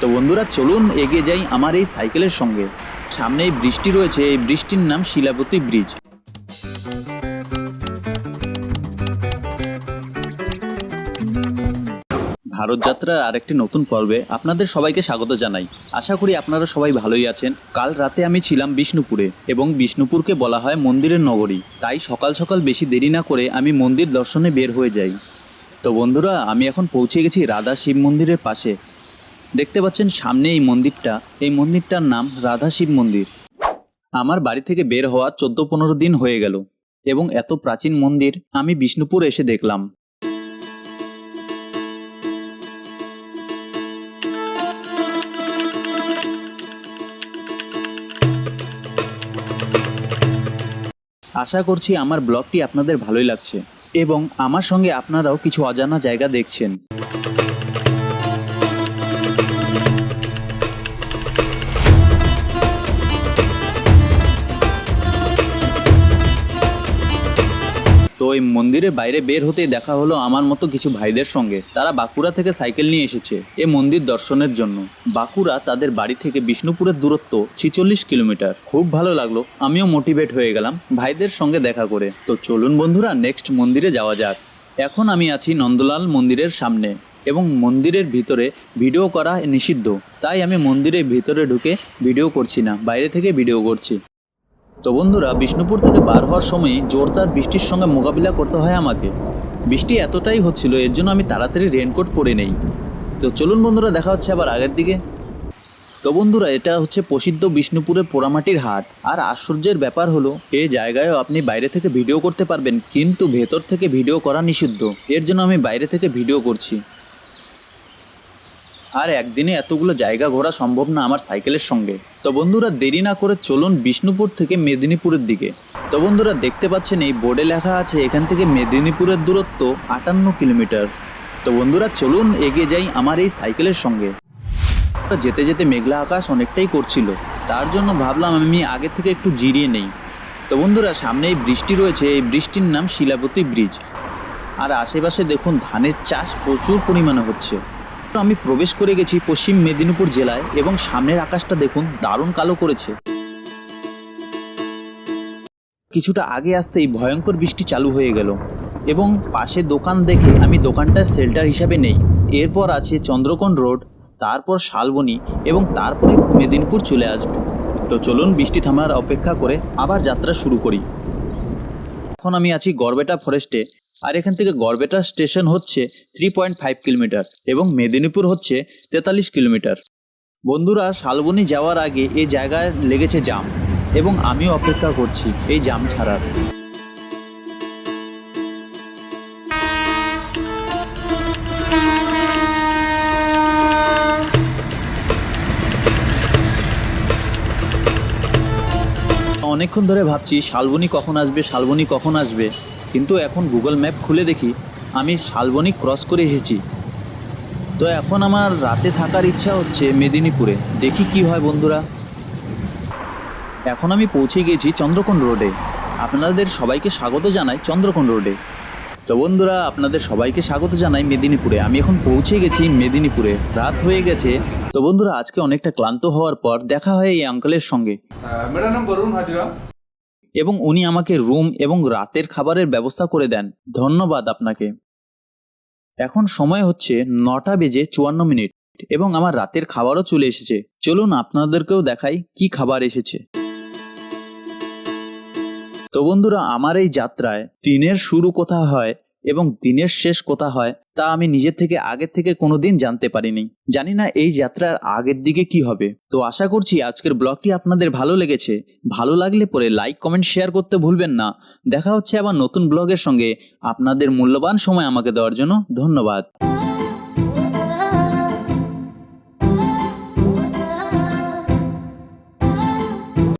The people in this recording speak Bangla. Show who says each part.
Speaker 1: তো বন্ধুরা, চলুন এগিয়ে যাই আমার এই সাইকেলের সঙ্গে। সামনে এই বৃষ্টি রয়েছে, এই বৃষ্টির নাম শিলাবতী ব্রিজ। ভারত যাত্রার আরেকটি নতুন পর্বে আপনাদের সবাইকে স্বাগত জানাই। আশা করি আপনারা সবাই ভালোই আছেন। কাল রাতে আমি ছিলাম বিষ্ণুপুরে এবং বিষ্ণুপুরকে বলা হয় মন্দিরের নগরী। তাই সকাল সকাল বেশি দেরি না করে আমি মন্দির দর্শনে বের হয়ে যাই। তো বন্ধুরা, আমি এখন পৌঁছে গেছি রাধা শিব মন্দিরের পাশে। দেখতে পাচ্ছেন সামনে এই মন্দিরটা। এই মন্দিরটার নাম রাধা শিব মন্দির। আমার বাড়ি থেকে বের হওয়া চোদ্দ পনেরো দিন হয়ে গেল এবং এত প্রাচীন মন্দির আমি বিষ্ণুপুর এসে দেখলাম। আশা করছি আমার ব্লগটি আপনাদের ভালোই লাগছে এবং আমার সঙ্গে আপনারাও কিছু অজানা জায়গা দেখছেন। তো এই মন্দিরের বাইরে বের হতেই দেখা হলো আমার মতো কিছু ভাইদের সঙ্গে। তারা বাঁকুড়া থেকে সাইকেল নিয়ে এসেছে এ মন্দির দর্শনের জন্য। বাঁকুড়া তাদের বাড়ি থেকে বিষ্ণুপুরের দূরত্ব ছিচল্লিশ কিলোমিটার। খুব ভালো লাগল, আমিও মোটিভেট হয়ে গেলাম ভাইদের সঙ্গে দেখা করে। তো চলুন বন্ধুরা, নেক্সট মন্দিরে যাওয়া যাক। এখন আমি আছি নন্দলাল মন্দিরের সামনে এবং মন্দিরের ভিতরে ভিডিও করা নিষিদ্ধ। তাই আমি মন্দিরের ভিতরে ঢুকে ভিডিও করছি না, বাইরে থেকে ভিডিও করছি। তো বন্ধুরা, বিষ্ণুপুর থেকে বার হওয়ার সময় জোরদার বৃষ্টির সঙ্গে মোকাবিলা করতে হয় আমাকে। বৃষ্টি এতটাই হচ্ছিল, এর জন্য আমি তাড়াতাড়ি রেনকোট পরে নেই। তো চলুন বন্ধুরা, দেখা হচ্ছে আবার আগের দিকে। তো বন্ধুরা, এটা হচ্ছে প্রসিদ্ধ বিষ্ণুপুরের পোড়ামাটির হাট। আর আশ্চর্যের ব্যাপার হলো এই জায়গায়ও আপনি বাইরে থেকে ভিডিও করতে পারবেন, কিন্তু ভেতর থেকে ভিডিও করা নিষিদ্ধ। এর জন্য আমি বাইরে থেকে ভিডিও করছি। আর একদিনে এতগুলো জায়গা ঘোরা সম্ভব না আমার সাইকেলের সঙ্গে। তো বন্ধুরা, দেরি না করে চলুন বিষ্ণুপুর থেকে মেদিনীপুরের দিকে। তো বন্ধুরা, দেখতে পাচ্ছেন এই বোর্ডে লেখা আছে, এখান থেকে মেদিনীপুরের দূরত্ব আটান্ন কিলোমিটার। তো বন্ধুরা, চলুন এগিয়ে যাই আমার এই সাইকেলের সঙ্গে। যেতে যেতে মেঘলা আকাশ অনেকটাই করছিল। তার জন্য ভাবলাম আমি আগে থেকে একটু জিরিয়ে নেই। তো বন্ধুরা, সামনে এই বৃষ্টি রয়েছে, এই বৃষ্টির নাম শিলাবতী ব্রিজ। আর আশেপাশে দেখুন, ধানের চাষ প্রচুর পরিমাণে হচ্ছে। আমি প্রবেশ করে গেছি পশ্চিম মেদিনীপুর জেলায় এবং সামনের আকাশটা দেখুন দারুণ কালো করেছে। কিছুটা আগে আসতেই ভয়ঙ্কর বৃষ্টি চালু হয়ে গেল এবং পাশে দোকান দেখে আমি দোকানটার সেল্টার হিসাবে নেই। এরপর আছে চন্দ্রকোণ রোড, তারপর শালবনি এবং তারপরে মেদিনীপুর চলে আসবে। তো চলুন বৃষ্টি থামার অপেক্ষা করে আবার যাত্রা শুরু করি। এখন আমি আছি গড়বেটা ফরেস্টে আর এখান থেকে গড়বেটা স্টেশন হচ্ছে থ্রি পয়েন্ট ফাইভ কিলোমিটার এবং মেদিনীপুর হচ্ছে তেতাল্লিশ কিলোমিটার। বন্ধুরা, শালবনি যাওয়ার আগে এই জায়গায় লেগেছে জাম এবং আমিও অপেক্ষা করছি এই জাম ছাড়ার। অনেকক্ষণ ধরে ভাবছি, শালবনি কখন আসবে, শালবনি কখন আসবে? কিন্তু এখন গুগল ম্যাপ খুলে দেখি আমি শালবনি ক্রস করে এসেছি। তো এখন আমার রাতে থাকার ইচ্ছা হচ্ছে মেদিনীপুরে। দেখি কি হয় বন্ধুরা। এখন আমি পৌঁছে গেছি চন্দ্রকোণ রোডে। আপনাদের সবাইকে স্বাগত জানাই চন্দ্রকোণ রোডে। তো বন্ধুরা, আপনাদের সবাইকে স্বাগত জানাই মেদিনীপুরে। আমি এখন পৌঁছে গেছি মেদিনীপুরে। রাত হয়ে গেছে। তো বন্ধুরা, আজকে অনেকটা ক্লান্ত হওয়ার পর দেখা হয় এই আঙ্কেলের সঙ্গে।
Speaker 2: বরুণ হাজরা।
Speaker 1: এবং উনি আমাকে রুম এবং রাতের খাবারের ব্যবস্থা করে দেন। ধন্যবাদ আপনাকে। এখন সময় হচ্ছে নটা বেজে চুয়ান্ন মিনিট এবং আমার রাতের খাবারও চলে এসেছে। চলুন আপনাদেরকেও দেখাই কি খাবার এসেছে। তো বন্ধুরা, আমার এই যাত্রায় দিনের শুরু কোথা হয় এবং দিনের শেষ কোথা হয়, তা আমি নিজের থেকে আগের থেকে কোনোদিন জানতে পারিনি। জানি না এই যাত্রার আগের দিকে কি হবে। তো আশা করছি আজকের ব্লগটি আপনাদের ভালো লেগেছে। ভালো লাগলে পরে লাইক, কমেন্ট, শেয়ার করতে ভুলবেন না। দেখা হচ্ছে আবার নতুন ব্লগের সঙ্গে। আপনাদের মূল্যবান সময় আমাকে দেওয়ার জন্য ধন্যবাদ।